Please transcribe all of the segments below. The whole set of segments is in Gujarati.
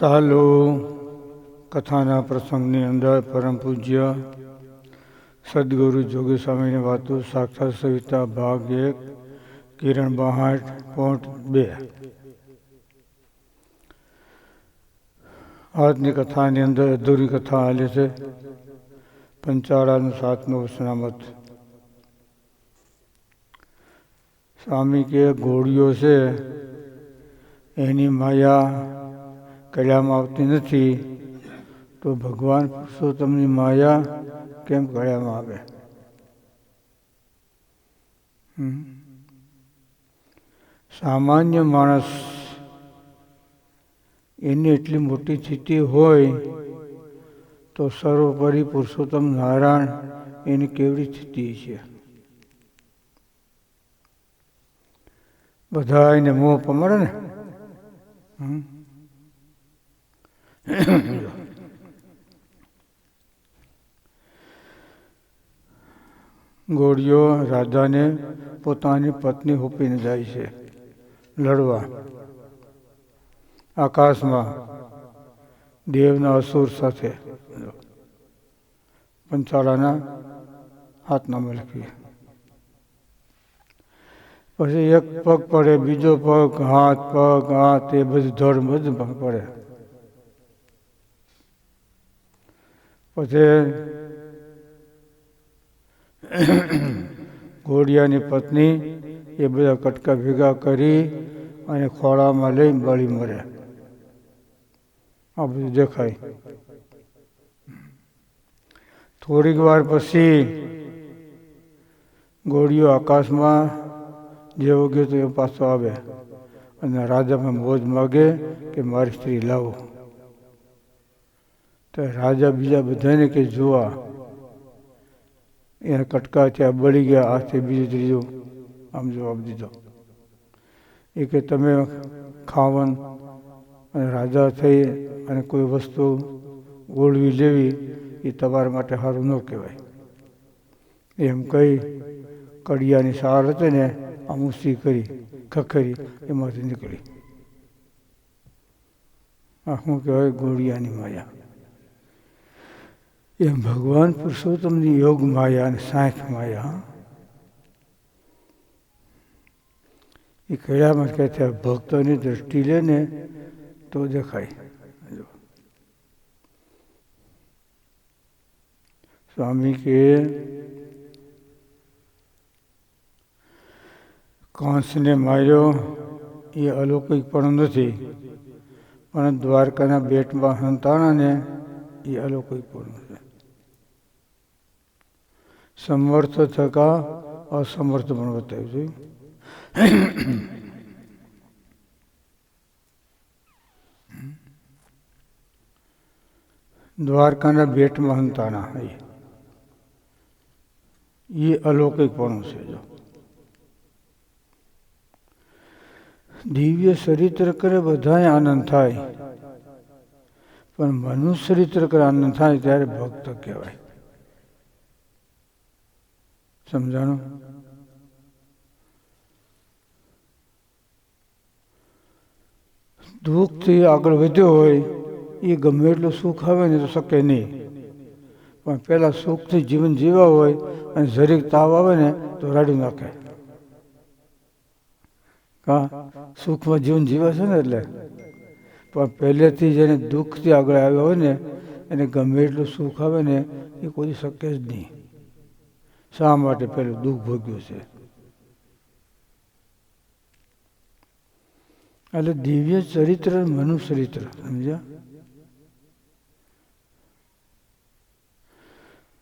ચાલો કથાના પ્રસંગની અંદર પરમ પૂજ્ય સદગુરુ જોગી સ્વામીની વાતો સાક્ષાત સવિતા ભાગ એક, કિરણ બહાટ પોઈન્ટ બે. આજની કથાની અંદર અધૂરી કથા હાલે છે. પંચાળાનું સાતમું સનામત સ્વામી કે ઘોડીઓ છે, એની માયા કળામાં આવતી નથી, તો ભગવાન પુરુષોત્તમની માયા કેમ કળામાં આવે? સામાન્ય માણસ એની એટલી મોટી સ્થિતિ હોય, તો સર્વોપરી પુરુષોત્તમ નારાયણ એની કેવડી સ્થિતિ છે બધા એને મોહ પમાડે ને હમ? ગોળીઓ રાધાને પોતાની પત્ની હોપીને જાય છે. લડવા. આકાશમાં દેવના અસુર સાથે. પંચાળાના હાથના મલકી. પછી એક પગ પડે, બીજો પગ, હાથ પગ, હાથ, એ બધું ધડ બધું પડે. પછી ઘોડિયાની પત્ની એ બધા કટકા ભેગા કરી અને ખોળામાં લઈ બળી મરે. આ બધું દેખાય. થોડીક વાર પછી ઘોડીઓ આકાશમાં જેવો ગયો તો એ પાછો આવે અને રાજામાં મોજ માગે કે મારી સ્ત્રી લાવો. તો રાજા બીજા બધાને કે, જોવા. એના કટકા ત્યાં બળી ગયા, હાથે બીજું ત્રીજું. આમ જવાબ દીધો. એ કે, તમે ખાવન અને રાજા થઈ અને કોઈ વસ્તુ ઓળવી લેવી, એ તમારા માટે સારું ન કહેવાય. એમ કહી કડિયાની સાર હતી ને, આમ ઊંચી કરી, ખખરી, એમાંથી નીકળી. આ શું કહેવાય? ગોળિયાની માયા. એમ ભગવાન પુરુષોત્તમની યોગ માયા અને સાંખ માયા. એ કયામાં કહે છે ભક્તોની દ્રષ્ટિ લે ને તો દેખાય. સ્વામી કે, કંસને માર્યો એ અલૌકિક પણ નથી, પણ દ્વારકાના બેટમાં સંતાણાને એ અલૌકિક પણ છે સમર્થ થકા અસમર્થ પણ બતાવ્યું છે દ્વારકાના ભેટ મહંતાના એ અલૌકિક પણ છે જો દિવ્ય ચરિત્ર કરે બધાય આનંદ થાય પણ મનુષ્ય ચરિત્ર કરે આનંદ થાય ત્યારે ભક્ત કહેવાય સમજાણું? દુઃખથી આગળ વધ્યો હોય, એ ગમે એટલું સુખ આવે ને તો શકે નહીં. પણ પહેલાં સુખથી જીવન જીવા હોય અને જરીક તાવ આવે ને તો રાડી નાખે. કા? સુખમાં જીવન જીવે છે ને એટલે. પણ પહેલેથી જેને દુઃખથી આગળ આવ્યો હોય ને, એને ગમે એટલું સુખ આવે ને, એ કોઈ શક્ય જ નહીં. શા માટે પેલું દુઃખ ભોગ્યું છે? એટલે દિવ્ય ચરિત્ર મનુચરિત્ર ચરિત્ર સમજ્યા?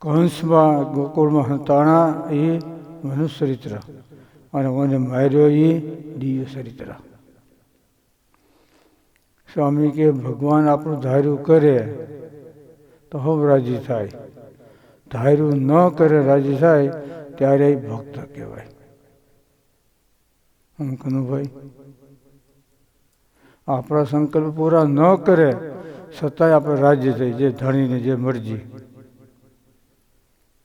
કંસમાં, ગોકુળમાં તાણા એ મનુચરિત્ર. ચરિત્ર અને મને માર્યો એ દિવ્ય ચરિત્ર. સ્વામી કે ભગવાન આપણું ધાર્યું કરે, તો હવ રાજી થાય. ધાર્યું ન કરે રાજી થાય, ત્યારે ભક્ત કહેવાય. હું કનુભાઈ આપણા સંકલ્પ પૂરા ન કરે, છતાંય આપણે રાજ્ય થઈ, જે ધણીને જે મરજી.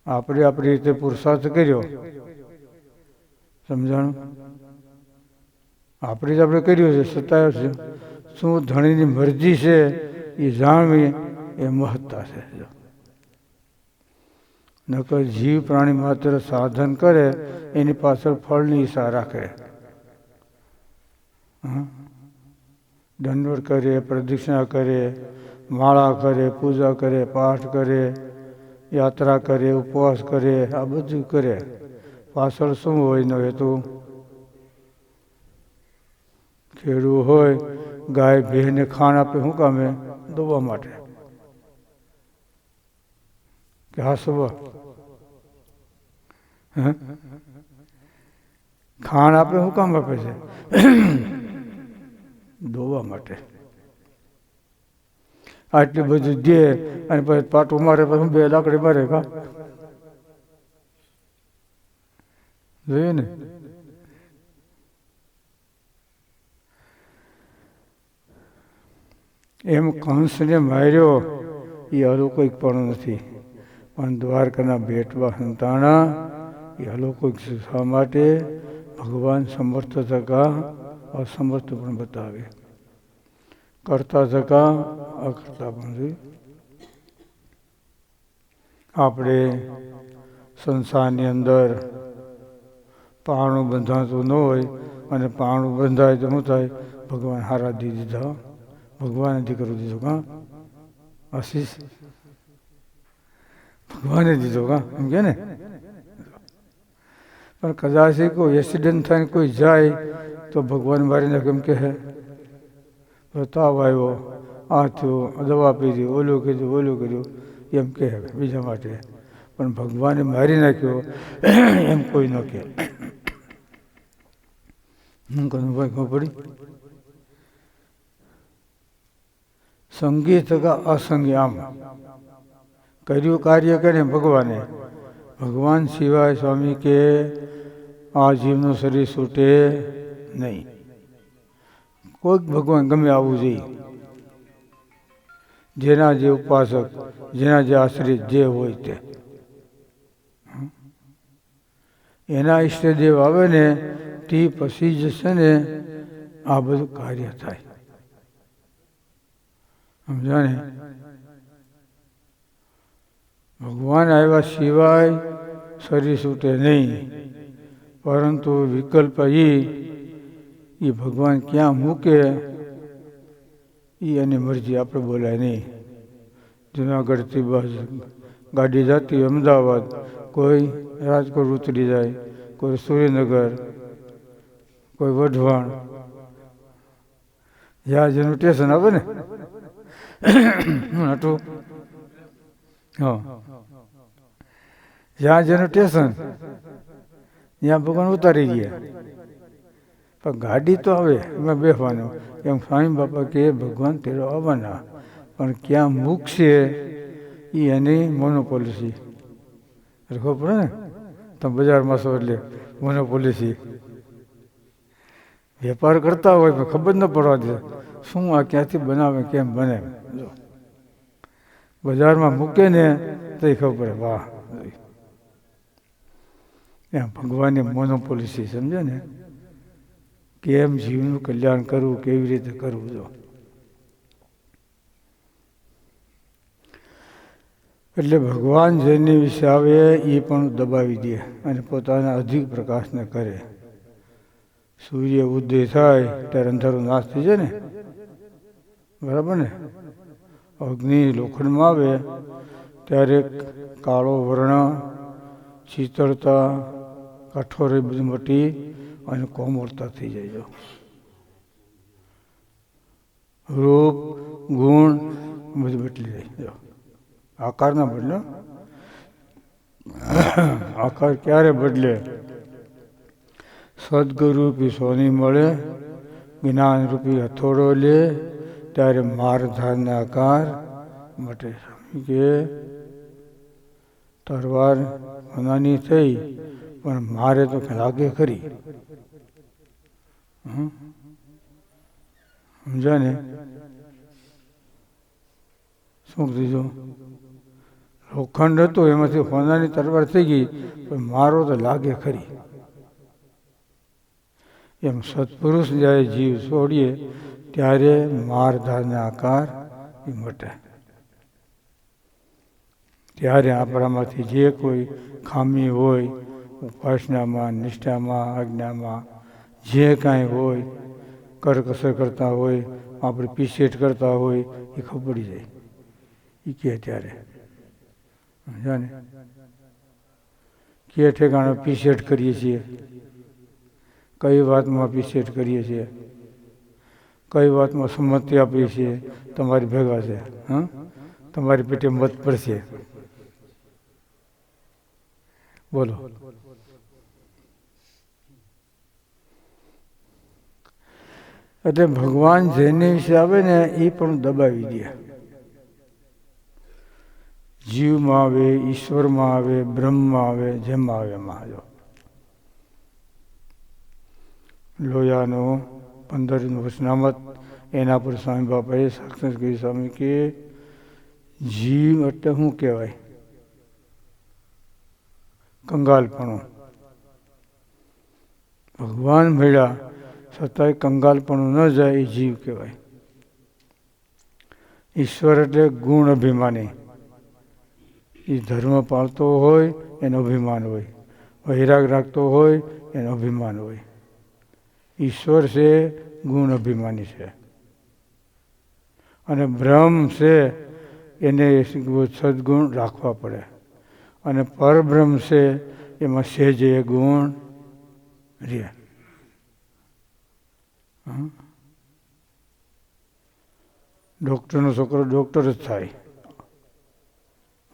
આપણે આપણી રીતે પુરુષાર્થ કર્યો. સમજાણું? આપણે જ આપણે કર્યું છે, છતાંય શું? ધણીની મરજી છે, એ જાણવી એ મહત્તા છે. નકર જીવ પ્રાણી માત્ર સાધન કરે, એની પાછળ ફળની ઈચ્છા રાખે. હં? દંડવત કરે, પ્રદક્ષિણા કરે, માળા કરે, પૂજા કરે, પાઠ કરે, યાત્રા કરે, ઉપવાસ કરે, આ બધું કરે. પાછળ શું હોય એનો હેતુ? ખેડૂ હોય, ગાય, ભેંને ખાણ આપે શું કામે? દોવા માટે. કે હસવ? ખાણ આપે શું કામ આપે છે? ધોવા માટે. આટલું બધું દે અને પછી પાટું મારે, પછી બે લાકડી મારે કા? જોઈએ ને. એમ કંસને માર્યો એ અલૌકિક પણ નથી. પણ દ્વારકાના ભેટવા સંતાણા, એ અલૌકિક શીખવા માટે? ભગવાન સમર્થ થકા, અસમર્થ પણ બતાવે. કરતા થકા, અકર્તા પણ આપણે સંસારની અંદર પાણું બંધાતું ન હોય અને પાણું બંધાય તો શું થાય? ભગવાન હારા દી દીધા. ભગવાને દીકરો દીધો. કા? આશીષ. ભગવાને દીધો કા? એમ કે ને? પણ કદાચ કોઈ એક્સિડન્ટ થાય ને કોઈ જાય, તો ભગવાન મારીને કેમ કહે? હે તાવ આવ્યો આ થયું, દવા પીધી, ઓલું કીધું, ઓલું કર્યું એમ કહે બીજા માટે. પણ ભગવાને મારી નાખ્યો, એમ કોઈ ન કહે. હું કહું, ભાઈ, ખબર પડી? સંગીત કા અસંગી આમ? કર્યું કાર્ય કરે ભગવાને. ભગવાન સિવાય સ્વામી કે આ જીવનું શરીર છૂટે નહીં. કોઈક ભગવાન ગમે આવવું જોઈએ. જેના જે ઉપાસક, જેના જે આશ્રિત જે હોય તે. એના ઈષ્ટદેવ આવે ને, તે પછી જશે ને આ બધું કાર્ય થાય. સમજાને ભગવાન આવ્યા સિવાય શરીર છૂટે નહીં પરંતુ વિકલ્પ એ એ ભગવાન ક્યાં મૂકે એ એની મરજી આપણે બોલાય નહીં જુનાગઢથી બસ ગાડી જતી અમદાવાદ કોઈ રાજકોટ ઉતરી જાય કોઈ સુરેન્દ્રનગર કોઈ વઢવાણ જ્યાં જેનું સ્ટેશન આવે ને હતું જ્યાં જેનું સ્ટેશન, ત્યાં ભગવાન ઉતારી ગયા. પણ ગાડી તો આવે એમાં બેસવાનું એમ સ્વામી બાપા કે, ભગવાન તેરો આવવાના પણ ક્યાં મૂકશે એ એની મોનોપોલિસી ખબર પડે ને? તમે બજારમાં છો એટલે મોનોપોલિસી વેપાર કરતા હોય પણ ખબર ન પડવા દે. શું આ ક્યાંથી બનાવે, કેમ બને? જો. બજારમાં મૂકે ને તો ખબર વાહ. એમ ભગવાનની મોનોપોલિસી સમજે ને? કેમ જીવનું કલ્યાણ કરવું, કેવી રીતે કરવું, જો. એટલે ભગવાન જેની વિશે આવે એ પણ દબાવી દે અને પોતાના અધિક પ્રકાશને કરે. સૂર્ય ઉદય થાય, ત્યારે અંધારું નાશ થઈ જાય ને? બરાબર ને? અગ્નિ લોખંડમાં આવે, ત્યારે કાળો વર્ણ, શીતળતા, કઠોરી બધી મટી અને કોમળતા થઈ જાય રૂપ, ગુણ બધું બદલી જાય જો આકાર ના બદલે. આકાર ક્યારે બદલે? સદગુરુરૂપી સોની મળે, જ્ઞાનરૂપી હથોડો લે ત્યારે મારધારના આકાર મટે કે તરવાર મનાની થઈ, પણ મારે તો લાગે ખરી. સમજા ને? શું કીધું લોખંડ હતું, એમાંથી હોનાની તરવાર થઈ ગઈ, પણ મારો તો લાગે ખરી. એમ સત્પુરુષ જ્યારે જીવ છોડીએ ત્યારે મારધારના આકાર એ મટે ત્યારે આપણામાંથી જે કોઈ ખામી હોય, ઉપાસનામાં, નિષ્ઠામાં, આજ્ઞામાં, જે કાંઈ હોય, કરકસર કરતા હોય, આપણે પીસેટ કરતા હોય, એ ખબર જાય. એ કહે ત્યારે. સમજ્યા કે ઠેકાણે પીસેટ કરીએ છીએ? કઈ વાતમાં પીસેટ કરીએ છીએ? કઈ વાતમાં સંમતિ આપીએ છે? તમારી ભેગા છે તમારી પેટે મત પડશે. બોલો. એટલે ભગવાન જેની વિશે આવે ને એ પણ દબાવી દે. જીવમાં આવે, ઈશ્વરમાં આવે, બ્રહ્મમાં આવે, જેમાં આવે એમાં જો લોયાનો પંદરનું વચનામત, એના પર સ્વામી બાપાએ સાક્ષાત કહ્યું, સ્વામી, કે જીવ એટલે શું કહેવાય? કંગાલપણું. ભગવાન મળ્યા, છતાંય કંગાલપણું ન જાય, એ જીવ કહેવાય. ઈશ્વર એટલે ગુણ અભિમાની. એ ધર્મ પાળતો હોય, એનો અભિમાન હોય. વૈરાગ રાખતો હોય, એનો અભિમાન હોય. ઈશ્વર છે, ગુણ અભિમાની છે. અને બ્રહ્મ છે, એને સદગુણ રાખવા પડે. અને પરબ્રહ્મ છે, એમાં સહેજે ગુણ રે ડૉક્ટરનો છોકરો ડૉક્ટર જ થાય.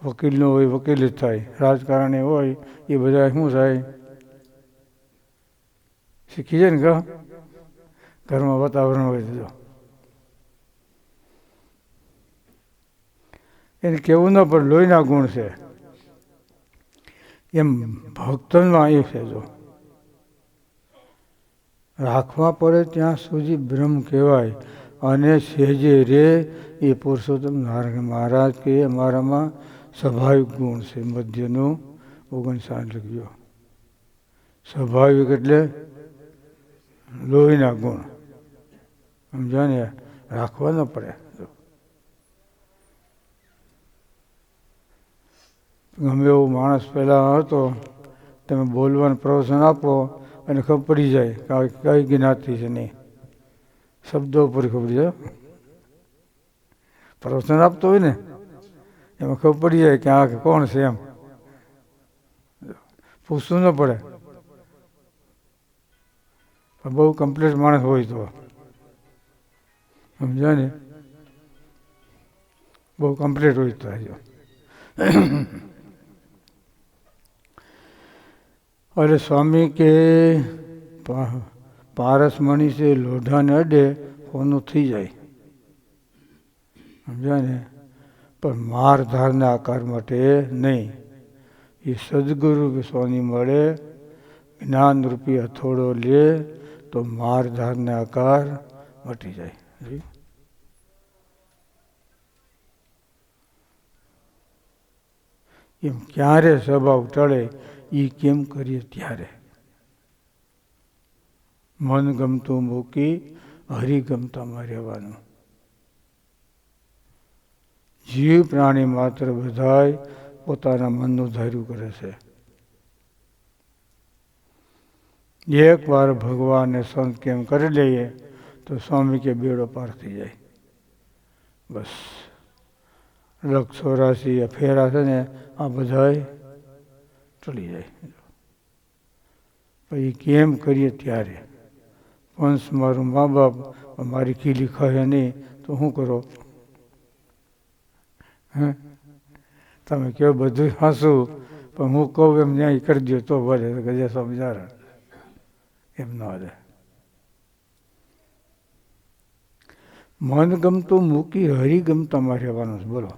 વકીલનો હોય, વકીલ જ થાય. રાજકારણી હોય, એ બધા શું થાય? શીખી જાય ને કા ઘરમાં વાતાવરણ હોય તો એને કેવું ના પણ લોહીના ગુણ છે. એમ ભક્તનમાં એ છે જો. રાખવા પડે ત્યાં સુધી બ્રહ્મ કહેવાય. અને સેજે રે એ પુરુષોત્તમ નારાયણ મહારાજ કે અમારામાં સ્વાભાવિક ગુણ છે. મધ્યનું ઓગણસાઠ લખજો સ્વાભાવિક એટલે લોહીના ગુણ. સમજો ને રાખવા પડે. ગમે એવો માણસ પહેલાં હતો, તમે બોલવાનું પ્રવચન આપો અને ખબર પડી જાય કઈ જ્ઞાતિ છે નહીં શબ્દો ઉપર ખબર જાય. પ્રવચન આપતો હોય ને, એમાં ખબર પડી જાય કે આ કોણ છે એમ. પૂછવું ન પડે. બહુ કમ્પ્લીટ માણસ હોય તો. સમજ્યા ને? બહુ કમ્પ્લીટ હોય તો અરે સ્વામી કે પારસ મણી છે લોઢાને અડે હોનું થઈ જાય. સમજ્યા ને? પણ માર ધારના આકાર માટે નહીં. એ સદગુરુ સ્વામી મળે જ્ઞાન રૂપી હથોડો લે તો માર ધારના આકાર મટી જાય. એમ ક્યારે સ્વભાવ ટળે એ કેમ કરીએ ત્યારે? મન ગમતું મૂકી હરિગમતામાં રહેવાનું. જીવ પ્રાણી માત્ર બધાય પોતાના મનનું ધાર્યું કરે છે. એક વાર ભગવાનને સંત કેમ કરી લઈએ, તો સ્વામી કે બેડો પાર થઈ જાય. બસ. લક્ષ ચોરાસી ફેરા છે ને, આ બધાય ચડી જાય. પછી કેમ કરીએ ત્યારે? પંચ મારું મા બાપ મારી કીલી ખાય નહીં, તો શું કરો? હે? તમે કહો બધું હાંસું પણ હું કહું એમ ન્યાય કરી દો તો ભલે, ગજે સમજારણ એમ ન મન ગમતું મૂકી હરી ગમતામાં રહેવાનું બોલો.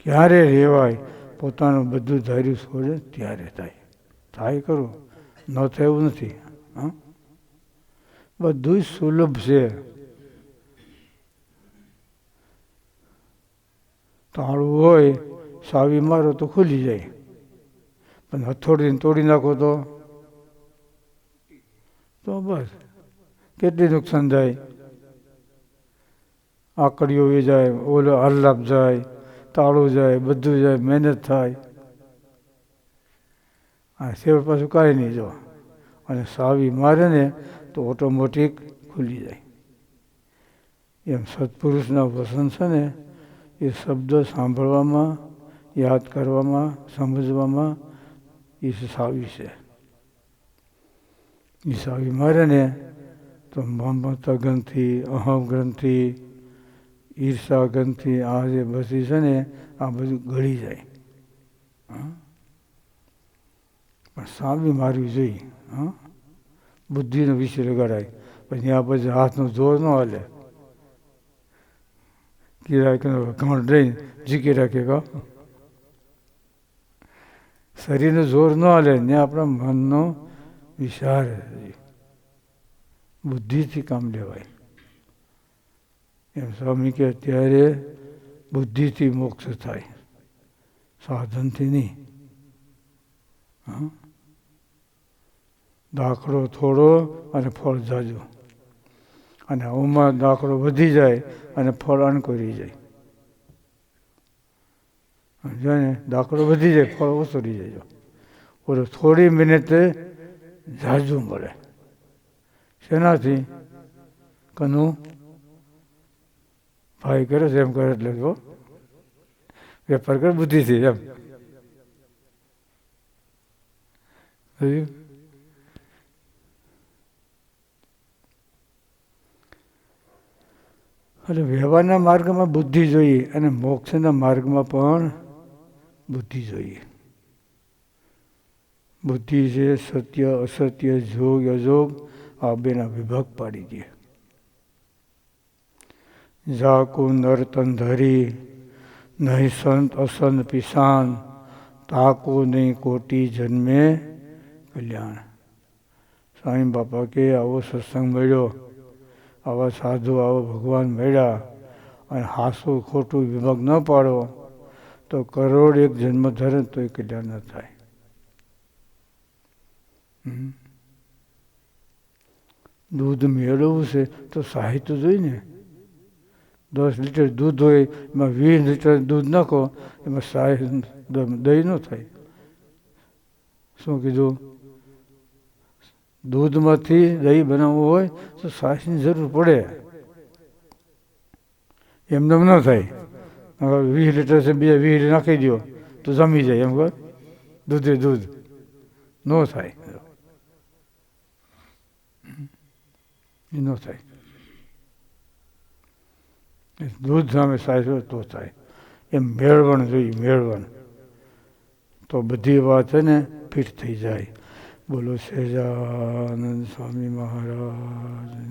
ક્યારે રહેવાય પોતાનું બધું ધાર્યું છોડે ત્યારે થાય. થાય કરું ન થાય નથી. હા? બધું સુલભ છે. તાળું હોય, સાવી મારો તો ખુલી જાય. પણ હથોડીને તોડી નાખો તો તો બસ કેટલી નુકસાન થાય આકડીઓ એ જાય ઓલો હરલાપ જાય તાળું જાય બધું જાય મહેનત થાય આ સેવ પાછું કાંઈ નહીં જો અને સાવી મારે ને તો ઓટોમેટિક ખુલી જાય એમ સત્પુરુષના વસન છે ને એ શબ્દ સાંભળવામાં યાદ કરવામાં સમજવામાં એ સાવી છે એ સાવી મારે ને તો મમતા ગ્રંથિ અહમ ગ્રંથિ ઈર્ષા ગ્રંથિ આ જે બધી છે ને આ બધું ગળી જાય પણ સામી મારવી જોઈએ હા બુદ્ધિનો વિષય લગાડાય પછી આ પછી હાથનો જોર ન હાલે કીરા ઘમણ રહીને જીકી રાખે કા શરીરનું જોર ન હાલે ને આપણા મનનો વિચાર બુદ્ધિથી કામ લેવાય. એમ સ્વામી કે અત્યારે બુદ્ધિથી મોક્ષ થાય. સાધનથી નહીં. દાખલો થોડો અને ફળ જાજો. અને ઉંમર દાખલો વધી જાય અને ફળ અણકોરી જાય. સમજાય ને દાખલો વધી જાય, ફળ ઓછું જાય ઓલો થોડી મિનિટે ઝાઝું મળે. શેનાથી? કનું? ભાઈ કરે છે એમ કરે એટલે જો. વેપાર કરે, બુદ્ધિથી એમ. એટલે વ્યવહારના માર્ગમાં બુદ્ધિ જોઈએ અને મોક્ષના માર્ગમાં પણ બુદ્ધિ જોઈએ. બુદ્ધિ છે સત્ય, અસત્ય, જોગ, અજોગ, આ બેના વિભાગ પાડી દે. જાકુ નર્તન ધરી નહીં સંત, અસંત, પિસાન તાકો નહીં કોટી, જન્મે, કલ્યાણ. સ્વામી બાપા કે, આવો સત્સંગ મળ્યો, આવા સાધુ, આવો ભગવાન મળ્યા, અને હાસું, ખોટું વિભાગ ન પાડો તો કરોડ એક જન્મ ધરે તો એ કલ્યાણ ન થાય. દૂધ મેળવવું છે તો સાહિત્ય જોઈ ને. દસ લીટર દૂધ હોય, એમાં વીસ લીટર દૂધ નાખો, એમાં સાહી દહીં ન થાય. શું કીધું? દૂધમાંથી દહીં બનાવવું હોય તો સાસની જરૂર પડે. એમને ન થાય. વીસ લીટર છે બીજા વીસ લીટર નાખી દો તો જમી જાય, એમ કહો. દૂધે દૂધ. ન થાય. એ ન થાય. દૂધ સામે સાચો તો થાય. એમ મેળવણ જોઈએ, મેળવણ. તો બધી વાત છે ને, ફિટ થઈ જાય. બોલો સહેજાનંદ સ્વામી મહારાજ